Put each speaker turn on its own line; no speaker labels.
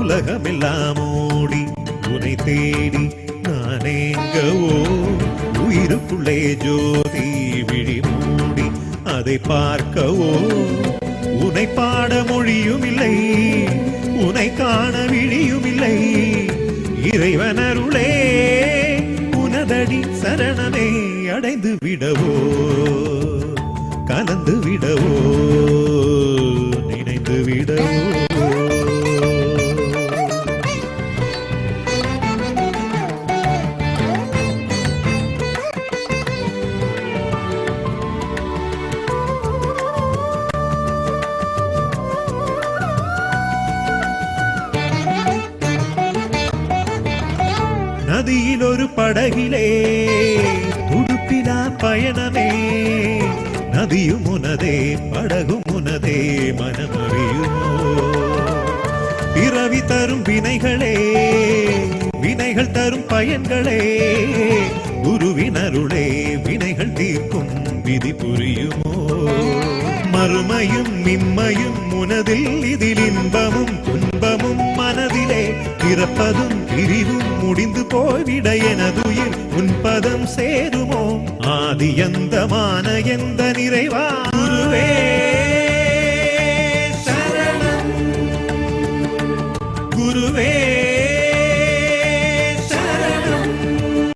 உலகமெல்லாம் ஓடி உனை தேடி நானேங்கவோ? உயிருக்குள்ளே ஜோதி விழி மூடி அதை பார்க்கவோ? உனை பாட மொழியும் இல்லை உனை காண விழியும் இல்லை இறைவனருளே உனதடி சரணனை அடைந்து விடவோ? விடவோ நதியில் ஒரு படகிலே துடுப்பிலா பயணமே. நதியும் உனதே படகும் உனதே மனம் தரும் வினைகளே வினைகள் தரும் பயன்களே. குருவினருளே வினைகள் தீர்க்கும் விதி புரியுமோ? மறுமையும் மிம்மையும் உனதில் இதில் இன்பமும் துன்பமும் மனதிலே பிறப்பதும் பிரிவும் முடிந்து போய்விட எனதுயிர் உன்பதம் சேருமோ? ஆதி எந்தமான எந்த நிறைவா குருவே